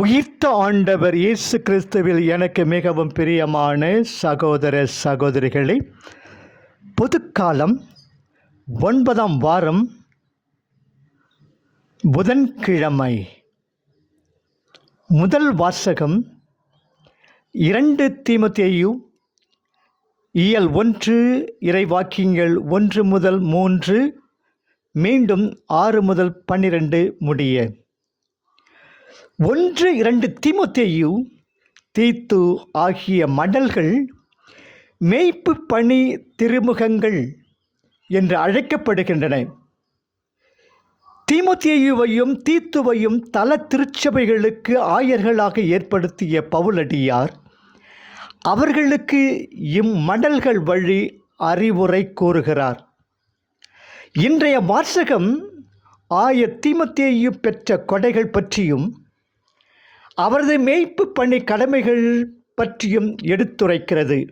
உயிர்த்த ஆண்டவர் இயேசு கிறிஸ்துவில் எனக்கு மிகவும் பிரியமான சகோதர சகோதரிகளே பொதுக்காலம் ஒன்பதாம் வாரம் புதன்கிழமை. முதல் வாசகம் இரண்டு தீமத்தேயு இயல் ஒன்று இறைவாக்கியங்கள் ஒன்று முதல் மூன்று மீண்டும் ஆறு முதல் பன்னிரண்டு முடிய. ஒன்று இரண்டு திமுத்தேயு தீத்து ஆகிய மடல்கள் மேய்ப்பு பணி திருமுகங்கள் என்று அழைக்கப்படுகின்றன. தீமோத்தேயுவையும் தீத்துவையும் தல திருச்சபைகளுக்கு ஆயர்களாக ஏற்படுத்திய பவுலடியார் அவர்களுக்கு இம்மடல்கள் வழி அறிவுரை கூறுகிறார். இன்றைய வாசகம் ஆய தீமத்தேயு பெற்ற கொடைகள் பற்றியும் அவரது மேய்ப்பு பணி கடமைகள் பற்றியும் எடுத்துரைக்கிறது.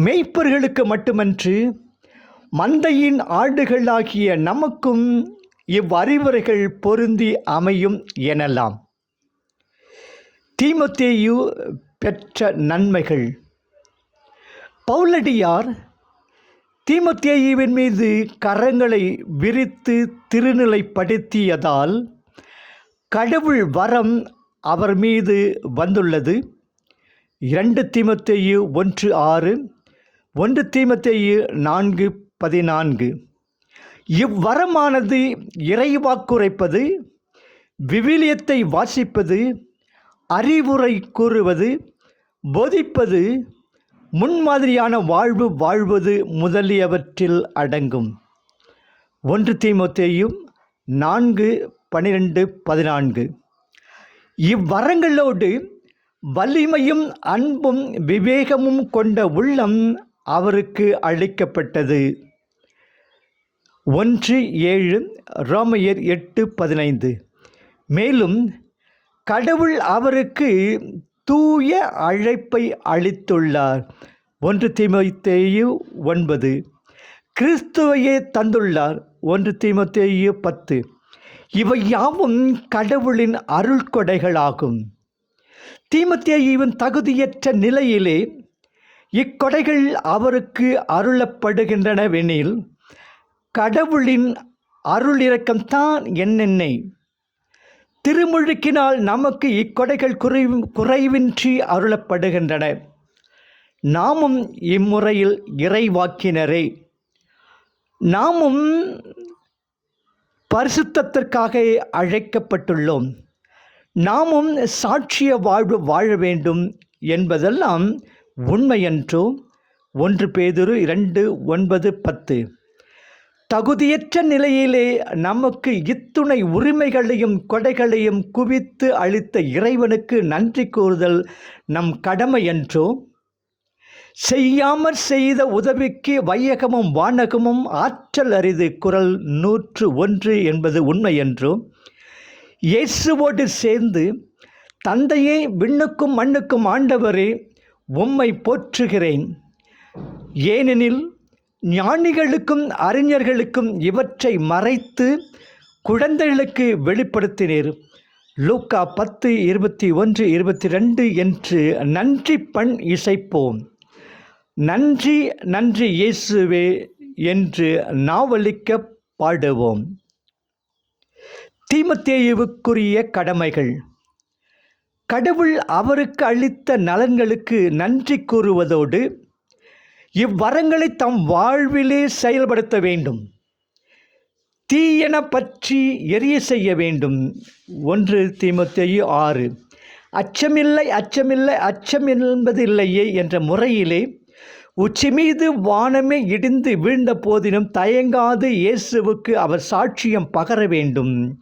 மேய்ப்பர்களுக்கு மட்டுமன்று மந்தையின் ஆண்டுகளாகிய நமக்கும் இவ்வறிவுரைகள் பொருந்தி அமையும் எனலாம். தீமத்தேயு பெற்ற நன்மைகள். பவுலடியார் தீமத்தேயுவின் மீது கரங்களை விரித்து திருநிலைப்படுத்தியதால் கடவுள் வரம் அவர் மீது வந்துள்ளது. இரண்டு தீமத்தேயு ஒன்று ஆறு ஒன்று தீமத்தேயு நான்கு பதினான்கு. இவ்வரமானது இறைவாக்குரைப்பது விவிலியத்தை வாசிப்பது அறிவுரை கூறுவது போதிப்பது முன்மாதிரியான வாழ்வு வாழ்வது முதலியவற்றில் அடங்கும். ஒன்று தீமத்தேயும் நான்கு பனிரெண்டு பதினான்கு. இவ்வரங்களோடு வலிமையும் அன்பும் விவேகமும் கொண்ட உள்ளம் அவருக்கு அளிக்கப்பட்டது. ஒன்று ஏழு ரோமையர் எட்டு பதினைந்து. மேலும் கடவுள் அவருக்கு தூய அழைப்பை அளித்துள்ளார். ஒன்று தீமோத்தேயு ஒன்பது. கிறிஸ்துவையே தந்துள்ளார். ஒன்று தீமத்தேயு பத்து. இவை யாவும் கடவுளின் அருள் கொடைகளாகும் இவன் தகுதியற்ற நிலையிலே இக்கொடைகள் அவருக்கு அருளப்படுகின்றனவெனில் கடவுளின் அருள் இரக்கம்தான் என்னென்னை? திருமுழுக்கினால் நமக்கு இக்கொடைகள் குறை குறைவின்றி அருளப்படுகின்றன. நாமும் இம்முறையில் இறைவாக்கினரே. நாமும் பரிசுத்தத்திற்காக அழைக்கப்பட்டுள்ளோம். நாமும் சாட்சிய வாழ்வு வாழ வேண்டும் என்பதெல்லாம் உண்மையன்றோ. ஒன்று பேதுரு இரண்டு ஒன்பது பத்து. தகுதியற்ற நிலையிலே நமக்கு இத்துணை உரிமைகளையும் கொடைகளையும் குவித்து அளித்த இறைவனுக்கு நன்றி கூறுதல் நம் கடமை என்றோ செய்யாமற் செய்த உதவிக்கு வையகமும் வானகமும் ஆற்றல் அரிது குரல் நூற்று ஒன்று என்பது உண்மை என்றும் இயேசுவோடு சேர்ந்து தந்தையே விண்ணுக்கும் மண்ணுக்கும் ஆண்டவரே உம்மை போற்றுகிறேன். ஏனெனில் ஞானிகளுக்கும் அறிஞர்களுக்கும் இவற்றை மறைத்து குழந்தைகளுக்கு வெளிப்படுத்தினீர். லூக்கா பத்து இருபத்தி ஒன்று இருபத்தி ரெண்டு என்று நன்றி பண் இசைப்போம். நன்றி நன்றி இயேசுவே என்று நாவலிக்க பாடுவோம். தீமத்தேயுவுக்குரிய கடமைகள். கடவுள் அவருக்கு அளித்த நலன்களுக்கு நன்றி கூறுவதோடு இவ்வரங்களை தம் வாழ்விலே செயல்படுத்த வேண்டும். தீயன பற்றி எரிய செய்ய வேண்டும். ஒன்று தீமத்தேயு ஆறு. அச்சமில்லை அச்சமில்லை அச்சம் என்பது இல்லையே என்ற முறையிலே உச்சி மீது வானமே இடிந்து வீழ்ந்த போதினும் தயங்காது இயேசுவுக்கு அவர் சாட்சியம் பகர வேண்டும்.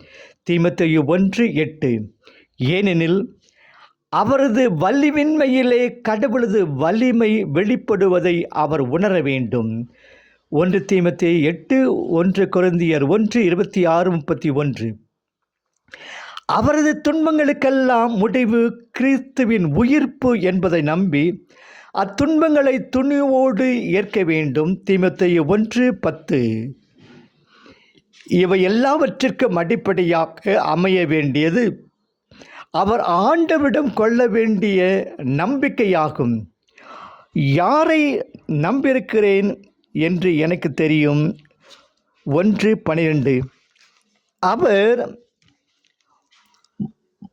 தீமத்தையு ஒன்று எட்டு. ஏனெனில் அவரது வலிவின்மையிலே கடவுளது வலிமை வெளிப்படுவதை அவர் உணர வேண்டும். ஒன்று தீமத்தை எட்டு ஒன்று குருந்தியர் ஒன்று இருபத்தி ஆறு முப்பத்தி ஒன்று. அவரது துன்பங்களுக்கெல்லாம் முடிவு கிறிஸ்துவின் உயிர்ப்பு என்பதை நம்பி அத்துன்பங்களை துணிவோடு ஏற்க வேண்டும். தீமத்தைய ஒன்று பத்து. இவை எல்லாவற்றிற்கும் அடிப்படையாக அமைய வேண்டியது. அவர் ஆண்டவிடம் கொள்ள வேண்டிய நம்பிக்கையாகும். யாரை நம்பியிருக்கிறேன் என்று எனக்கு தெரியும். ஒன்று பனிரெண்டு. அவர்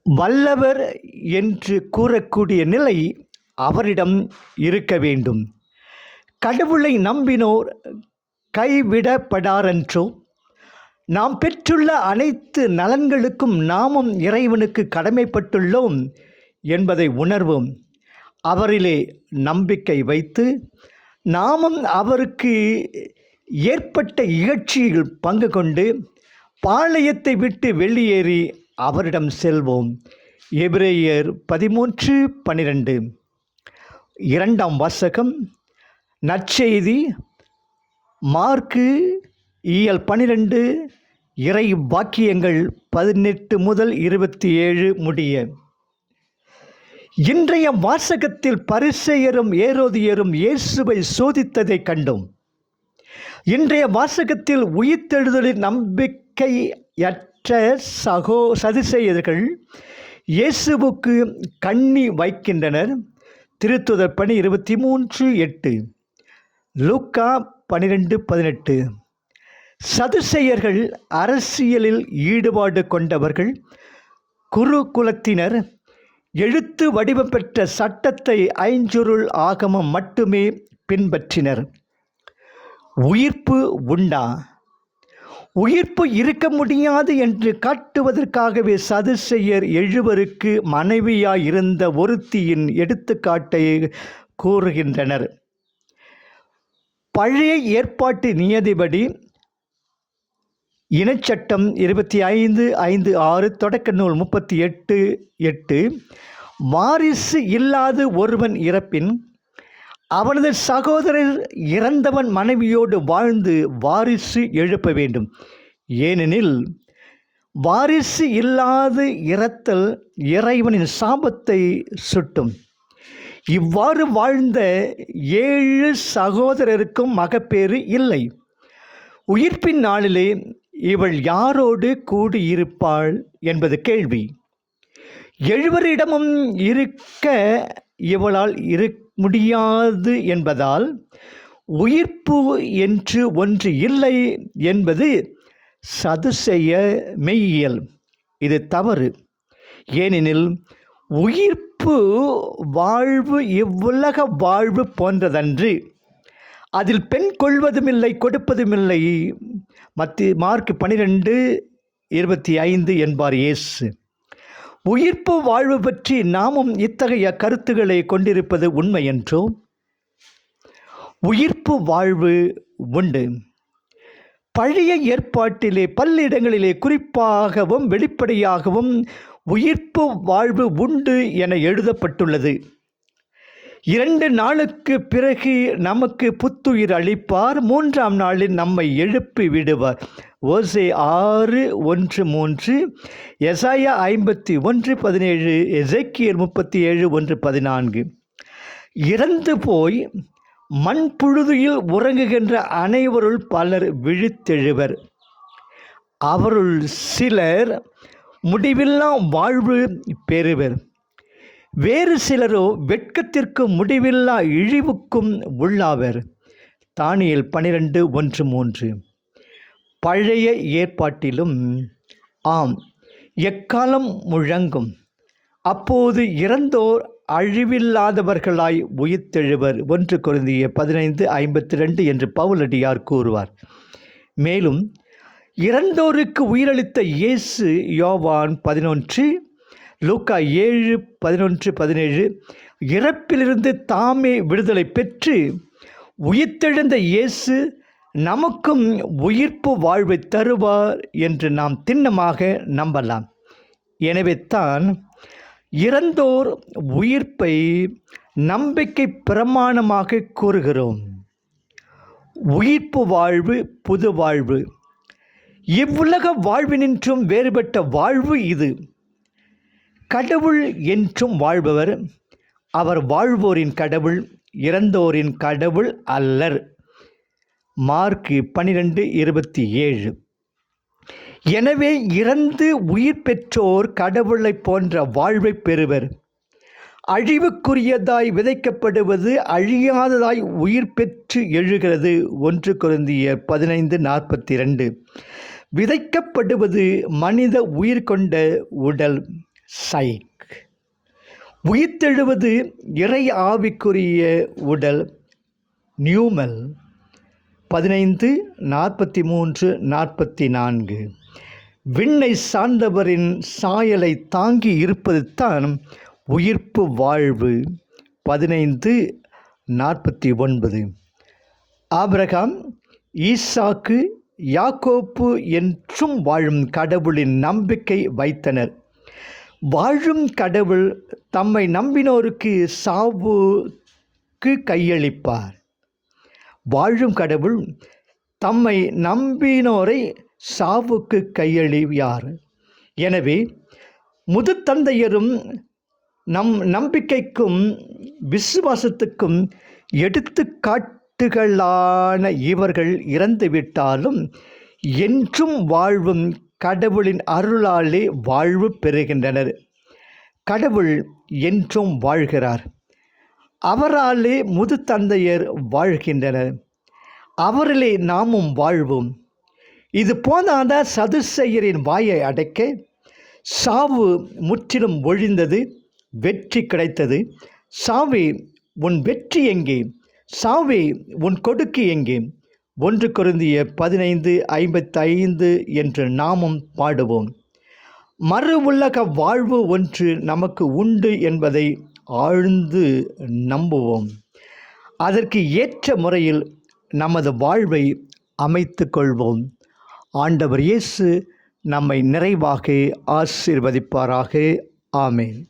வல்லவர் என்று கூறக்கூடிய நிலை அவரிடம் இருக்க வேண்டும். கடவுளை நம்பினோர் கைவிடப்படாரென்றோ? நாம் பெற்றுள்ள அனைத்து நலன்களுக்கும் நாமும் இறைவனுக்கு கடமைப்பட்டுள்ளோம் என்பதை உணர்வோம். அவரிலே நம்பிக்கை வைத்து நாமும் அவருக்கு ஏற்பட்ட இகழ்ச்சியில் பங்கு கொண்டு பாளையத்தை விட்டு வெளியேறி அவரிடம் செல்வோம். எபிரேயர் பதிமூன்று பனிரெண்டு இரண்டாம் வாசகம் நற்செய்தி மார்க்கு இயல் பனிரெண்டு இறை வாக்கியங்கள் பதினெட்டு முதல் இருபத்தி ஏழு முடிய. இன்றைய வாசகத்தில் பரிசெயரும் ஏரோதியரும் இயேசுவை சோதித்ததை கண்டோம். இன்றைய வாசகத்தில் உயிர்த்தெழுதலின் நம்பிக்கையற்ற சகோ சதிசெயர்கள் இயேசுவுக்கு கண்ணி வைக்கின்றனர். திருத்துதர் பணி இருபத்தி மூன்று எட்டு. லூக்கா பனிரெண்டு பதினெட்டு. சதுசெயர்கள் அரசியலில் ஈடுபாடு கொண்டவர்கள். குரு குலத்தினர் எழுத்து வடிவம் பெற்ற சட்டத்தை ஐஞ்சுருள் ஆகமம் மட்டுமே பின்பற்றினர். உயிர்ப்பு உண்டா? உயிர்ப்பு இருக்க முடியாது என்று காட்டுவதற்காகவே சதுசெயர் எழுவருக்கு மனைவியாயிருந்த ஒருத்தியின் எடுத்துக்காட்டை கூறுகின்றனர். பழைய ஏற்பாட்டு நியதிபடி இனச்சட்டம் இருபத்தி ஐந்து ஐந்து ஆறு தொடக்க நூல் முப்பத்தி எட்டு எட்டு வாரிசு இல்லாத ஒருவன் இறப்பின் அவனது சகோதரர் இறந்தவன் மனைவியோடு வாழ்ந்து வாரிசு எழுப்ப வேண்டும். ஏனெனில் வாரிசு இல்லாது இறத்தல் இறைவனின் சாபத்தை சுட்டும். இவ்வாறு வாழ்ந்த ஏழு சகோதரருக்கும் மகப்பேறு இல்லை. உயிர்ப்பின் நாளிலே இவள் யாரோடு கூடியிருப்பாள் என்பது கேள்வி. எழுவரிடமும் இருக்க இவளால் இரு முடியாது என்பதால் உயிர்ப்பு என்று ஒன்று இல்லை என்பது சதுசெய்ய மெய்யியல். இது தவறு. ஏனெனில் உயிர்ப்பு வாழ்வு இவ்வுலக வாழ்வு போன்றதன்று. அதில் பெண் கொள்வதுமில்லை கொடுப்பதுமில்லை. மத்தி மார்க் பனிரெண்டு இருபத்தி ஐந்து என்பார் இயேசு. உயிர்ப்பு வாழ்வு பற்றி நாமும் இத்தகைய கருத்துக்களை கொண்டிருப்பது உண்மை என்றோ? உயிர்ப்பு வாழ்வு உண்டு. பழைய ஏற்பாட்டிலே பல்லிடங்களிலே குறிப்பாகவும் வெளிப்படையாகவும் உயிர்ப்பு வாழ்வு உண்டு என எழுதப்பட்டுள்ளது. இரண்டு நாளுக்கு பிறகு நமக்கு புத்துயிர் அளிப்பார். மூன்றாம் நாளில் நம்மை எழுப்பி விடுவார். ஓசை ஆறு ஒன்று மூன்று. எசாயா ஐம்பத்தி ஒன்று பதினேழு. எசைக்கியர் முப்பத்தி ஏழு ஒன்று பதினான்கு. இறந்து போய் மண்புழுதியில் உறங்குகின்ற அனைவருள் பலர் விழித்தெழுவர். அவருள் சிலர் முடிவில்லா வாழ்வு பெறுவர். வேறு சிலரோ வெட்கத்திற்கு முடிவில்லா இழிவுக்கும் உள்ளாவர். தானியல் பனிரெண்டு ஒன்று மூன்று. பழைய ஏற்பாட்டிலும் ஆம் எக்காலம் முழங்கும்? அப்போது இறந்தோர் அழிவில்லாதவர்களாய் உயிர்த்தெழுவர். ஒன்று குருந்திய பதினைந்து ஐம்பத்தி ரெண்டு என்று பவுலடியார் கூறுவார். மேலும் இறந்தோருக்கு உயிரளித்த இயேசு யோவான் பதினொன்று லூக்கா ஏழு பதினொன்று பதினேழு. இறப்பிலிருந்து தாமே விடுதலை பெற்று உயிர்த்தெழுந்த இயேசு நமக்கும் உயிர்ப்பு வாழ்வை தருவார் என்று நாம் திண்ணமாக நம்பலாம். எனவே தான் இறந்தோர் உயிர்ப்பை நம்பிக்கை பிரமாணமாக கூறுகிறோம். உயிர்ப்பு வாழ்வு புது வாழ்வு. இவ்வுலக வாழ்வினின்றும் வேறுபட்ட வாழ்வு இது. கடவுள் என்றும் வாழ்பவர். அவர் வாழ்வோரின் கடவுள் இறந்தோரின் கடவுள் அல்லர். மார்க்கு பனிரெண்டு இருபத்தி ஏழு. எனவே இறந்து உயிர் பெற்றோர் கடவுளைப் போன்ற வாழ்வைப் பெறுவர். அழிவுக்குரியதாய் விதைக்கப்படுவது அழியாததாய் உயிர் பெற்று எழுகிறது. ஒன்று குருந்திய பதினைந்து நாற்பத்தி ரெண்டு விதைக்கப்படுவது மனித உயிர் கொண்ட உடல். சைக். உயிர்த்தெழுவது இறை ஆவிக்குரிய உடல் நியூமல் பதினைந்து நாற்பத்தி மூன்று நாற்பத்தி நான்கு விண்ணை சார்ந்தவரின் சாயலை தாங்கி இருப்பது தான் உயிர்ப்பு வாழ்வு பதினைந்து நாற்பத்தி ஒன்பது. ஆபிரகாம் ஈசாக்கு யாக்கோப்பு என்றும் வாழும் கடவுளின் நம்பிக்கை வைத்தனர். வாழும் கடவுள் தம்மை நம்பினோருக்கு சாவுக்கு கையளிப்பார். வாழும் கடவுள் தம்மை நம்பினோரை சாவுக்கு கையளியார். எனவே முதுத்தந்தையரும் நம் நம்பிக்கைக்கும் விசுவாசத்துக்கும் எடுத்துக்காட்டுகளான இவர்கள் இறந்துவிட்டாலும் என்றும் வாழ்வும் கடவுளின் அருளாலே வாழ்வு பெறுகின்றனர். கடவுள் என்றும் வாழ்கிறார். அவராலே முது தந்தையர் வாழ்கின்றனர். அவரிலே நாமும் வாழ்வோம். இது போதாத சதுசெயரின் வாயை அடைக்க சாவு முற்றிலும் ஒழிந்தது வெற்றி கிடைத்தது. சாவே உன் வெற்றி எங்கே? சாவே உன் கொடுக்கு எங்கே? ஒன்று கொருந்திய பதினைந்து ஐம்பத்தைந்து என்று நாமும் பாடுவோம். மறு உலக வாழ்வு ஒன்று நமக்கு உண்டு என்பதை ஆழ்ந்து நம்புவோம். அதற்கு ஏற்ற முறையில் நமது வாழ்வை அமைத்து கொள்வோம். ஆண்டவர் இயேசு நம்மை நிறைவாக ஆசீர்வதிப்பாராக. ஆமேன்.